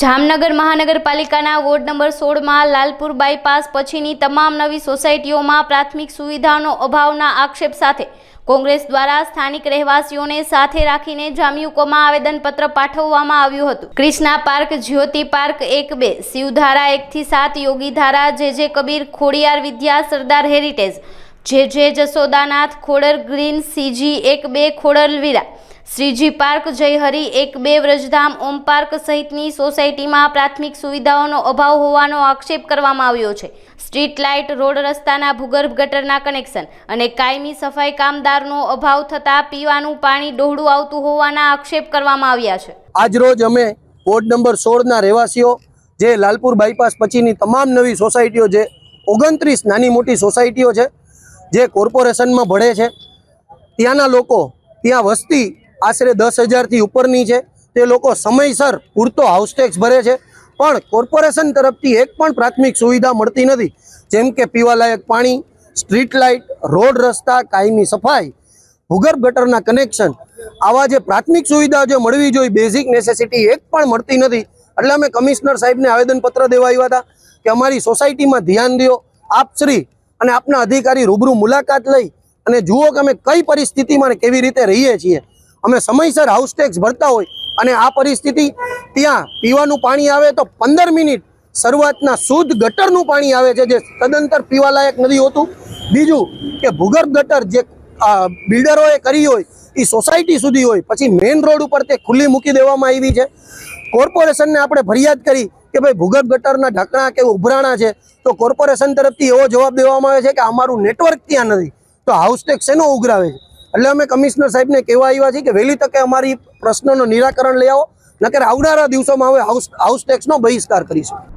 જામનગર મહાનગરપાલિકાના ward number સોળમાં Lalpur bypass પછીની તમામ નવી સોસાયટીઓમાં પ્રાથમિક સુવિધાનો અભાવના આક્ષેપ સાથે કોંગ્રેસ દ્વારા સ્થાનિક રહેવાસીઓને સાથે રાખીને જામ્યુકોમાં આવેદનપત્ર પાઠવવામાં આવ્યું હતું. ક્રિષ્ના પાર્ક, જ્યોતિ પાર્ક એક બે, શિવધારા એકથી સાત, યોગીધારા, જે જે કબીર, ખોડિયાર વિદ્યા, સરદાર હેરિટેજ, જે જે જસોદાનાથ ખોડર ગ્રીન, સીજી એક બે ખોડલવીરા શ્રીજી પાર્ક જયહરી એક બે વ્રજધામ ઓમ પાર્ક સહિતની સોસાયટીમાં પ્રાથમિક સુવિધાઓનો અભાવ હોવાનો આક્ષેપ કરવામાં આવ્યો છે. સ્ટ્રીટ લાઇટ, રોડ રસ્તાના ભૂગર્ભ ગટરના કનેક્શન અને કાયમી સફાઈ કામદારનો અભાવ થતાં પીવાનું પાણી ડોહળું આવતું હોવાના આક્ષેપ કરવામાં આવ્યા છે. આજરોજ અમે વોર્ડ નંબર સોળના રહેવાસીઓ, જે લાલપુર બાયપાસ પછીની તમામ નવી સોસાયટીઓ જે ઓગણત્રીસ નાની મોટી સોસાયટીઓ છે, જે કોર્પોરેશનમાં ભળે છે. ત્યાંના લોકો, ત્યાં વસ્તી આશરે દસ હજારથી ઉપરની છે. તે લોકો સમયસર પૂરતો હાઉસ ટેક્સ ભરે છે. પણ કોર્પોરેશન તરફથી એક પણ પ્રાથમિક સુવિધા મળતી નથી. જેમ કે પીવાલાયક પાણી સ્ટ્રીટ લાઇટ રોડ રસ્તા, કાયમી સફાઈ, ભૂગર્ભ ગટરના કનેક્શન આવા જે પ્રાથમિક સુવિધા જે મળવી જોઈએ બેઝિક નેસેસિટી એક પણ મળતી નથી. એટલે અમે કમિશનર સાહેબને આવેદનપત્ર દેવા આવ્યા હતા કે અમારી સોસાયટીમાં ધ્યાન દો. આપશ્રી અને આપના અધિકારી રૂબરૂ મુલાકાત લઈ અને જુઓ કે અમે કઈ પરિસ્થિતિમાં કેવી રીતે રહીએ છીએ. અમે સમયસર હાઉસ ટેક્સ ભરતા હોય અને આ પરિસ્થિતિ ત્યાં પીવાનું પાણી આવે તો પંદર મિનિટ શરૂઆતના શુદ્ધ ગટરનું પાણી આવે છે, જે તદંતર પીવાલાયક નથી હોતું. બીજું કે ભૂગર્ભ ગટર જે બિલ્ડરોએ કરી હોય, એ સોસાયટી સુધી હોય, પછી મેઇન રોડ ઉપર તે ખુલ્લી મૂકી દેવામાં આવી છે. કોર્પોરેશનને આપણે ફરિયાદ કરી કે ભાઈ ભૂગર્ભ ગટરના ઢાંકણા કે ઉભરાણા છે, તો કોર્પોરેશન તરફથી એવો જવાબ દેવામાં આવે છે કે અમારું નેટવર્ક ત્યાં નથી. તો હાઉસ ટેક્સ એનો ઉઘરાવે છે? એટલે અમે કમિશનર સાહેબને કહેવા આવ્યા છીએ કે વહેલી તકે અમારી પ્રશ્નોનું નિરાકરણ લઈ આવો, નકર આવનારા દિવસોમાં હવે હાઉસ હાઉસ ટેક્સનો બહિષ્કાર કરીશું.